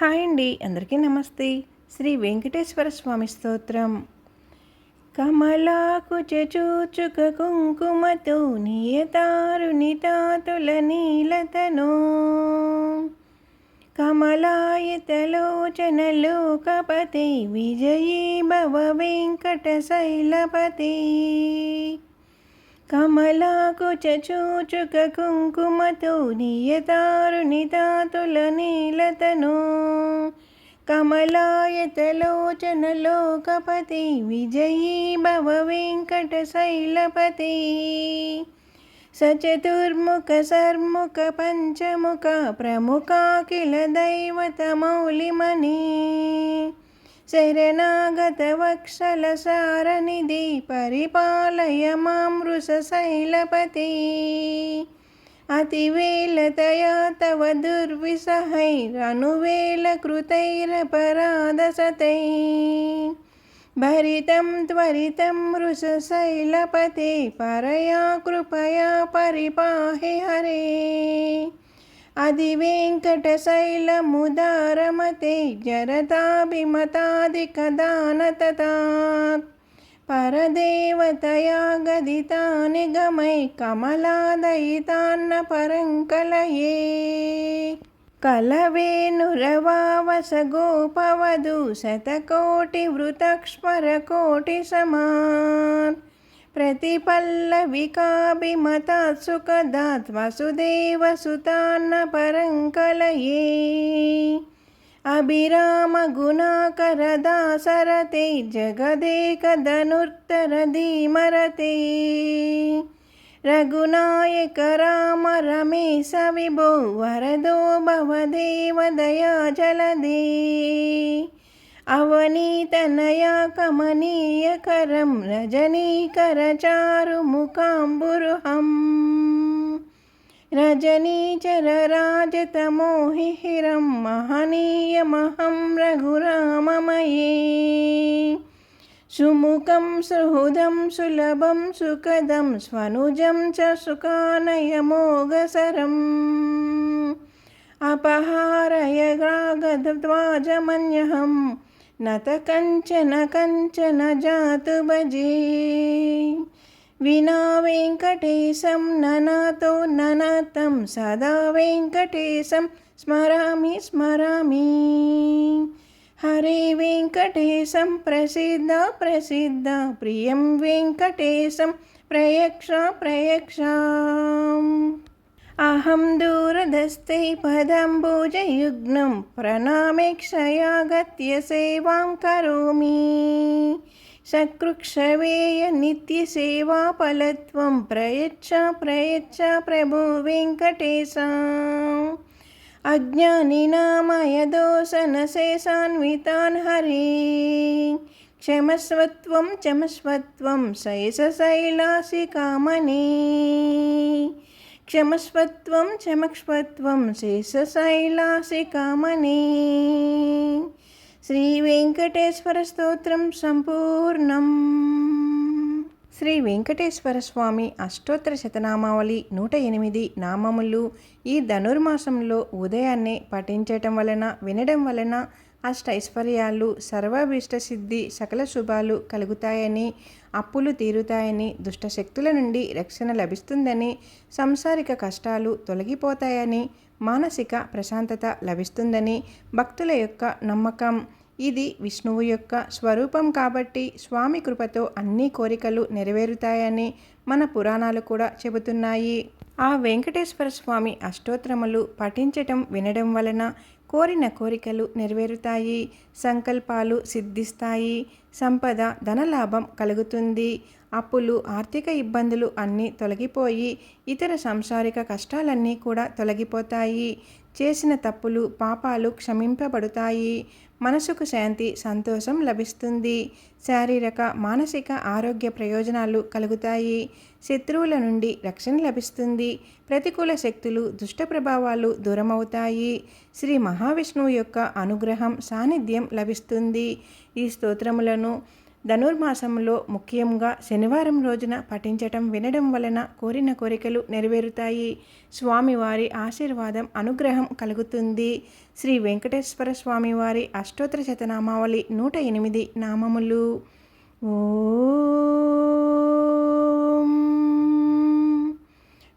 Hi అండి అందరికీ నమస్తే. శ్రీ వెంకటేశ్వర స్వామి స్తోత్రం. కమలాకు చూచుక కుంకుమతో నియతారు నితాతుల నీలతను. కమలాయతలోచనలోకపతి విజయీ భవ వెంకట శైలపతి. కమలాకుచూచుక కుంకుమతో నియతారు నితాతుల నీలతను. కమలాయతలోచనలోకపతి విజయీ భవ వెంకట శైలపతి. సచతుర్ముఖ సర్ముఖ పంచముఖ ప్రముఖాఖిల దైవత మౌలిమణి శరణాగత వక్షల సారనిధి పరిపాలయ మామృషశైలపతి అతివేలతయా తవ దుర్విసహైరనువేల కృతైరపరాధసతై. భరితం త్వరితం మృషశైలపతి పరయా కృపయా పరిపాహి హరే. అది వెంకటశైలముదారమతే జరతాభిమతాదికదానతతా పరదేవతయా గదితా నిగమై కమలాదయితాన్న పరంకలయే. కలవేనురవావస గోపవధు శతకోటి వృతక్ష్మర కోటి సమాన్. प्रतिपल्लविकाभिमतात् सुखदात् वसुदेवसुतान्न परङ्कलये अभिरामगुणाकरदासरते जगदेकधनुर्तरधीमरते रघुनायक राम रमेश विभो वरदो भवदेव दया जलदे అవనీతనయా కమనీయకరం రజనీకరచారుముఖాంబురుహం రజనీచరరాజతమోహిహిరం మహనీయమహం రఘురామమయే సుముఖం సుహృదం సులభం సుఖదం స్వనుజం చ సుఖానయమోగసరం अपहारय ग्रागध्वाजमन्यहं నత కంచన కంచన జాతు భజే. వినా వెంకటేశం ననాతో ననాతం సదా వెంకటేశం స్మరామి స్మరామి. హరే వెంకటేశం ప్రసిద్ధ ప్రసిద్ధ ప్రియం వెంకటేశం ప్రయక్ష ప్రయక్ష. अहं दूरदस्ते पदम्बुजयुग्नं प्रणामेक्षयागत्य सेवां करोमि सकृक्षवेय नित्यसेवाफलत्वं प्रयच्छ प्रयच्छ प्रभो वेङ्कटेशा अज्ञानिनामयदोषनशेषान्वितान् हरे क्षमस्वत्वं चमस्वत्वं शैषशैलासिकामणि క్షమస్వత్వం క్షమక్ష్వత్వం శేషశైలాసికామణి. శ్రీ వెంకటేశ్వర స్తోత్రం సంపూర్ణం. శ్రీ వెంకటేశ్వర స్వామి అష్టోత్తర శతనామావళి నూట ఎనిమిది నామములు ఈ ధనుర్మాసంలో ఉదయాన్నే పఠించటం వలన వినడం వలన అష్టైశ్వర్యాలు సర్వాభిష్ట సిద్ధి సకల శుభాలు కలుగుతాయని అప్పులు తీరుతాయని దుష్టశక్తుల నుండి రక్షణ లభిస్తుందని సంసారిక కష్టాలు తొలగిపోతాయని మానసిక ప్రశాంతత లభిస్తుందని భక్తుల యొక్క నమ్మకం. ఇది విష్ణువు యొక్క స్వరూపం కాబట్టి స్వామి కృపతో అన్ని కోరికలు నెరవేరుతాయని మన పురాణాలు కూడా చెబుతున్నాయి. ఆ వెంకటేశ్వర స్వామి అష్టోత్తరములు పఠించటం వినడం వలన కోరిన కోరికలు నెరవేరుతాయి సంకల్పాలు సిద్ధిస్తాయి సంపద ధనలాభం కలుగుతుంది. అప్పులు ఆర్థిక ఇబ్బందులు అన్నీ తొలగిపోయి ఇతర సంసారిక కష్టాలన్నీ కూడా తొలగిపోతాయి. చేసిన తప్పులు పాపాలు క్షమింపబడతాయి. మనసుకు శాంతి సంతోషం లభిస్తుంది. శారీరక మానసిక ఆరోగ్య ప్రయోజనాలు కలుగుతాయి. శత్రువుల నుండి రక్షణ లభిస్తుంది. ప్రతికూల శక్తులు దుష్ట ప్రభావాలు దూరమవుతాయి. శ్రీ మహావిష్ణువు యొక్క అనుగ్రహం సాన్నిధ్యం లభిస్తుంది. ఈ స్తోత్రములను ధనుర్మాసంలో ముఖ్యంగా శనివారం రోజున పఠించటం వినడం వలన కోరిన కోరికలు నెరవేరుతాయి. స్వామివారి ఆశీర్వాదం అనుగ్రహం కలుగుతుంది. శ్రీ వెంకటేశ్వర స్వామివారి అష్టోత్తర శతనామావళి నూట ఎనిమిది నామములు. ఓం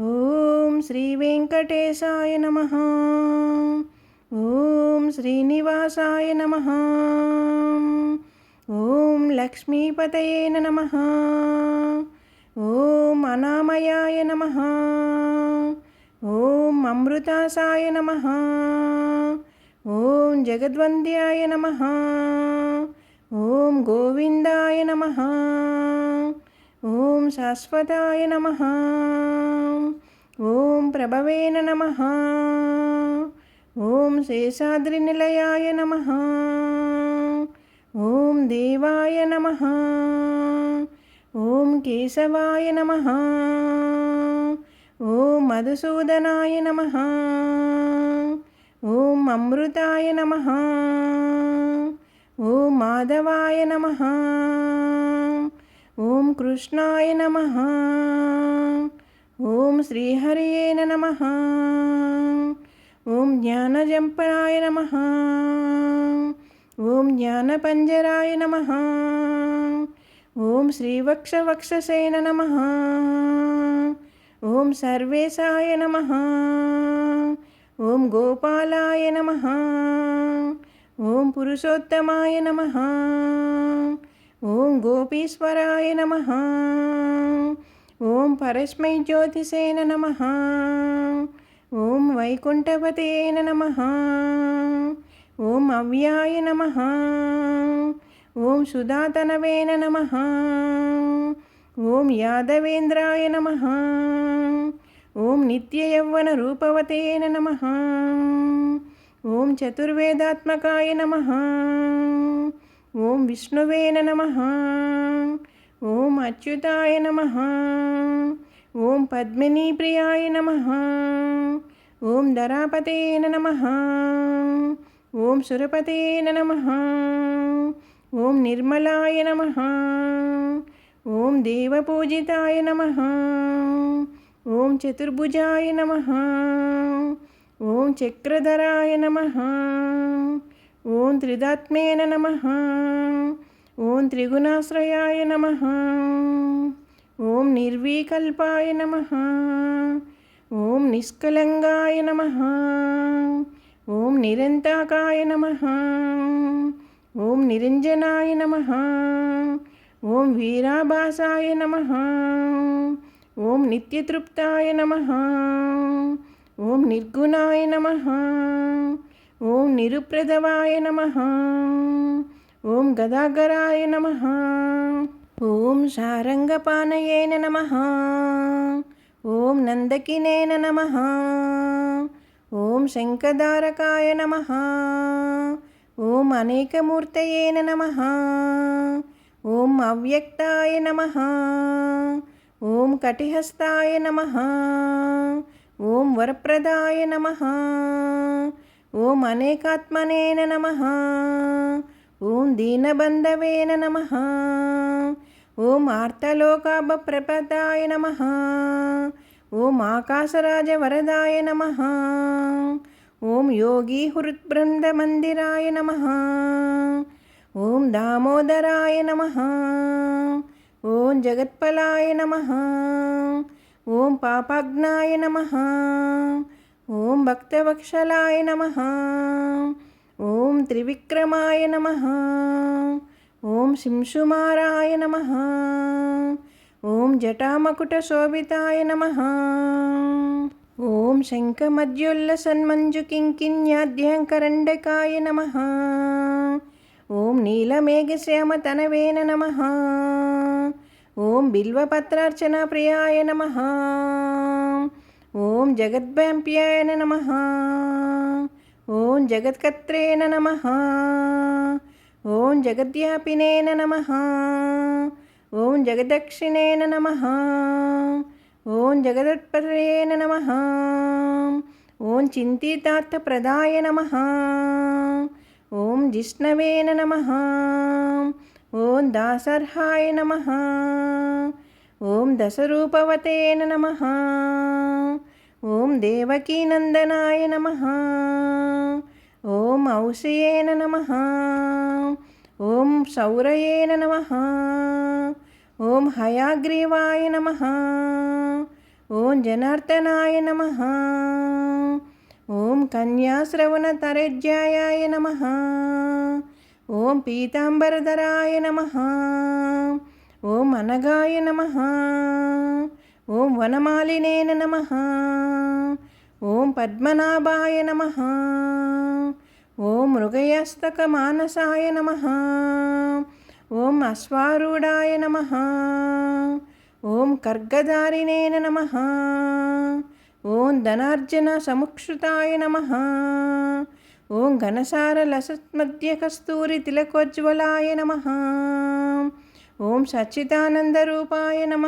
ఓం శ్రీ వెంకటేశాయ నమ. ఓం శ్రీనివాసాయ నమ. ఓం లక్ష్మీపతయే నమ. ఓం అనామయాయ నమ. ఓం అమృతాసాయ నమ. ఓం జగద్వంద్యాయ నమ. ఓం గోవిందాయ నమ. ఓం శాశ్వతాయ నమ. ఓం ప్రభవేన నమ. ఓం శేషాద్రినిలయాయ నమ. ఓం దేవాయ నమ. ఓం కేశవాయ నమ. ఓం మధుసూదనాయ నమ. ఓం అమృతాయ నమ. ఓం మాధవాయ నమ. ఓం కృష్ణాయ నమ. ఓం శ్రీహరియేన నమ. ఓం జ్ఞానజంపనాయ నమ. ఓం జ్ఞానపంజరాయ నమ. ఓం శ్రీవక్షవక్షసేన నమ. ఓం సర్వేశాయ నమ. ఓం గోపాలాయ నమ. ఓం పురుషోత్తమాయ నమ. ఓం గోపీశ్వరాయ నమ. ఓం పరస్మై జ్యోతిసేన నమ. ఓం వైకుంఠపతేన నమ. ఓం అవ్యాయ నమ. ఓం సుధాతనవేన నమ. ఓం యాదవేంద్రాయ నమ. ఓం నిత్యయౌవన రూపవతేన నమ. ఓం చతుర్వేదాత్మకాయ నమ. ఓం విష్ణువేన నమ. ఓం అచ్యుతాయ నమ. ఓం పద్మినీప్రియాయ నమ. ఓం ధరాపతేన నమ. ఓం సురపతే నమ. ఓం నిర్మలాయ నమ. ఓం దేవపూజితాయ నమ. ఓం చతుర్భుజాయ నమ. ఓం చక్రధరాయ నమ. ఓం త్రిదాత్మేన నమ. ఓం త్రిగుణాశ్రయాయ నమ. ఓం నిర్వీకల్పాయ నమ. ఓం నిష్కలంగాయ నమ. ఓం నిరంతాకాయ నమ. ఓం నిరంజనాయ నమ. ఓం వీరాభాసాయ నమ. ఓం నిత్యతృప్తాయ నమ. ఓం నిర్గుణాయ నమ. ఓం నిరుప్రదవాయ నమ. ఓం గదాగరాయ నమ. ఓం శారంగపానయేన నమ. ఓం నందకినేన నమ. ఓం శంఖదారకాయ నమ. ఓం అనేకమూర్తయేన నమ. ఓం అవ్యక్తాయ నమ. ఓం కటిహస్తాయ నమ. ఓం వరప్రదాయ నమ. ఓం అనేకాత్మనేన నమ. ఓం దీనబంధవేన నమ. ఓం ఆర్తలోకాభప్రపదాయ నమ. ఓం ఆకాశరాజ వరదాయ నమ. ఓం యోగి హృద్బృంద మందిరాయ నమ. ఓం దామోదరాయ నమ. ఓం జగత్పలాయ నమ. ఓం పాపాగ్నాయ నమ. ఓం భక్తవక్షలాయ నమ. ఓం త్రివిక్రమాయ నమ. ఓం శింశుమారాయ నమ. ఓం జటామకుట శోభితాయ నమ. ఓం శంఖమద్యుల్ల శంఖమద్యుల్లసన్మంజుకింకిన్యాద్యంకరండకాయ నమ. ఓం నీలమేఘశ్యామతనవేన నమ. ఓం బిల్వపత్రార్చన ప్రియాయ నమ. ఓం జగద్భ్యాంప్యాయ నమ. ఓం జగత్కత్రేణ నమ. ఓం జగద్యాపినేన నమ. ఓం జగదక్షిణేన నమ. ఓం జగదత్పరేణ నమ. ఓం చింతితార్థప్రదాయ నమ. ఓం జిష్ణవేన నమ. ఓం దాసర్హాయ నమ. ఓం దశరూపవతేన నమ. ఓం దేవకీనందనాయ నమ. ఓం ఔషయేన నమ. ఓం సౌరయేన నమ. ఓం హయాగ్రీవాయ నమ. ఓం జనార్దనాయ నమ. ఓం కన్యాశ్రవణతరజ్యాయ నమ. ఓం పీతాంబరధరాయ నమ. ఓం అనగాయ నమ. ఓం వనమాలినేన నమ. ఓం పద్మనాభాయ నమ. ఓం మృగయస్తకమానసాయ నమ. ఓం అశ్వారూఢాయ నమ. ఓం కర్గదారినేన నమ. ఓం ధనార్జన సముక్షుతాయ నమ. ఓం ఘనసార లసత్మధ్య కస్తూరి తిలకోజ్వలాయ నమ. ఓం సచ్చిదానందరూపాయ నమ.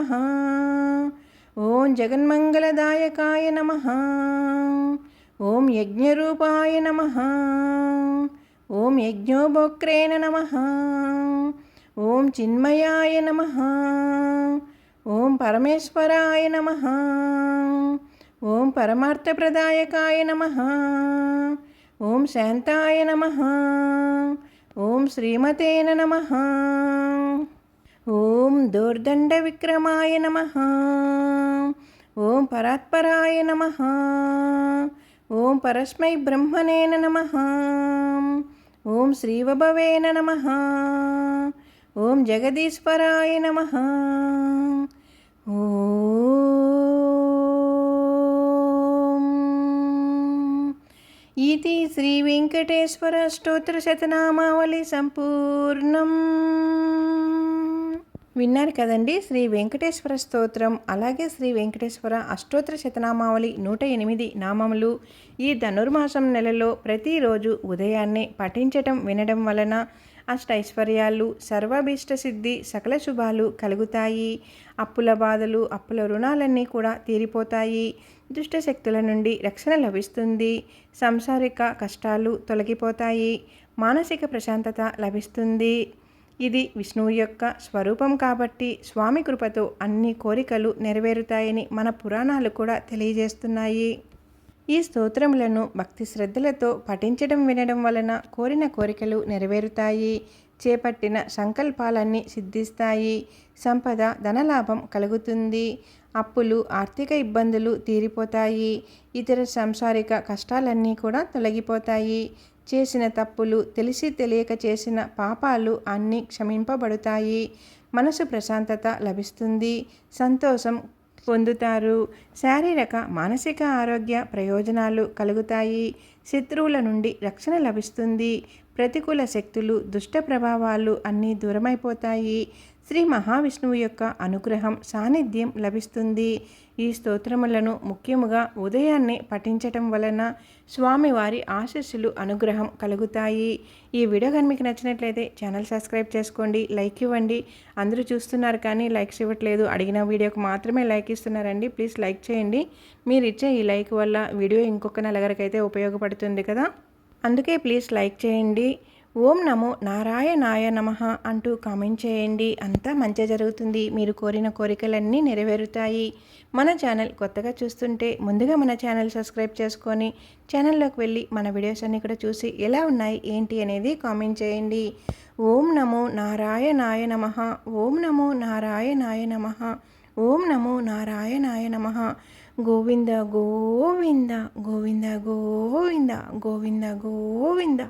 ఓం జగన్మంగళదాయకాయ నమ. ఓం యజ్ఞరూపాయ నమ. ఓం యజ్ఞోభోక్రేణ నమ. ఓం చిన్మయాయ నమ. ఓం పరమేశ్వరాయ నమ. ఓం పరమార్థప్రదాయకాయ నమ. ఓం శాంతాయ నమ. ఓం శ్రీమతేన నమ. ఓం దోర్దండ విక్రమాయ నమ. ఓం పరాత్పరాయ నమ. ఓం పరస్మై బ్రహ్మణేన నమ. ఓం శ్రీవభవేన నమ. ఓం జగదీశ్వరాయ నమ. ఇది శ్రీ వెంకటేశ్వర స్తోత్ర శతనామావళి సంపూర్ణం. విన్నారు కదండి శ్రీ వెంకటేశ్వర స్తోత్రం అలాగే శ్రీ వెంకటేశ్వర అష్టోత్తర శతనామావళి నూట ఎనిమిది నామములు ఈ ధనుర్మాసం నెలలో ప్రతిరోజు ఉదయాన్నే పఠించటం వినడం వలన అష్టైశ్వర్యాలు సర్వాభీష్ట సిద్ధి సకల శుభాలు కలుగుతాయి. అప్పుల బాధలు అప్పుల రుణాలన్నీ కూడా తీరిపోతాయి. దుష్టశక్తుల నుండి రక్షణ లభిస్తుంది. సంసారిక కష్టాలు తొలగిపోతాయి. మానసిక ప్రశాంతత లభిస్తుంది. ఇది విష్ణువు యొక్క స్వరూపం కాబట్టి స్వామి కృపతో అన్ని కోరికలు నెరవేరుతాయని మన పురాణాలు కూడా తెలియజేస్తున్నాయి. ఈ స్తోత్రములను భక్తి శ్రద్ధలతో పఠించడం వినడం వలన కోరిన కోరికలు నెరవేరుతాయి. చేపట్టిన సంకల్పాలన్నీ సిద్ధిస్తాయి. సంపద ధనలాభం కలుగుతుంది. అప్పులు ఆర్థిక ఇబ్బందులు తీరిపోతాయి. ఇతర సాంసారిక కష్టాలన్నీ కూడా తొలగిపోతాయి. చేసిన తప్పులు తెలిసి తెలియక చేసిన పాపాలు అన్నీ క్షమింపబడతాయి. మనసు ప్రశాంతత లభిస్తుంది. సంతోషం పొందుతారు. శారీరక మానసిక ఆరోగ్య ప్రయోజనాలు కలుగుతాయి. శత్రువుల నుండి రక్షణ లభిస్తుంది. ప్రతికూల శక్తులు దుష్ట ప్రభావాలు అన్నీ దూరమైపోతాయి. శ్రీ మహావిష్ణువు యొక్క అనుగ్రహం సాన్నిధ్యం లభిస్తుంది. ఈ స్తోత్రములను ముఖ్యముగా ఉదయాన్నే పఠించటం వలన స్వామివారి ఆశస్సులు అనుగ్రహం కలుగుతాయి. ఈ వీడియో కానీ మీకు నచ్చినట్లయితే ఛానల్ సబ్స్క్రైబ్ చేసుకోండి లైక్ ఇవ్వండి. అందరూ చూస్తున్నారు కానీ లైక్స్ ఇవ్వట్లేదు. అడిగిన వీడియోకి మాత్రమే లైక్ ఇస్తున్నారండి. ప్లీజ్ లైక్ చేయండి. మీరు ఇచ్చే ఈ లైక్ వల్ల వీడియో ఇంకొక నలుగురికైతే ఉపయోగపడుతుంది కదా. అందుకే ప్లీజ్ లైక్ చేయండి. ఓం నమో నారాయణాయ నమ అంటూ కామెంట్ చేయండి. అంతా మంచి జరుగుతుంది. మీరు కోరిన కోరికలన్నీ నెరవేరుతాయి. మన ఛానల్ కొత్తగా చూస్తుంటే ముందుగా మన ఛానల్ సబ్స్క్రైబ్ చేసుకొని ఛానల్లోకి వెళ్ళి మన వీడియోస్ అన్నీ కూడా చూసి ఎలా ఉన్నాయి ఏంటి అనేది కామెంట్ చేయండి. ఓం నమో నారాయణాయ నమ. ఓం నమో నారాయణాయ నమ. ఓం నమో నారాయణాయ నమ. గోవింద గోవింద గోవింద గోవింద గోవింద గోవింద.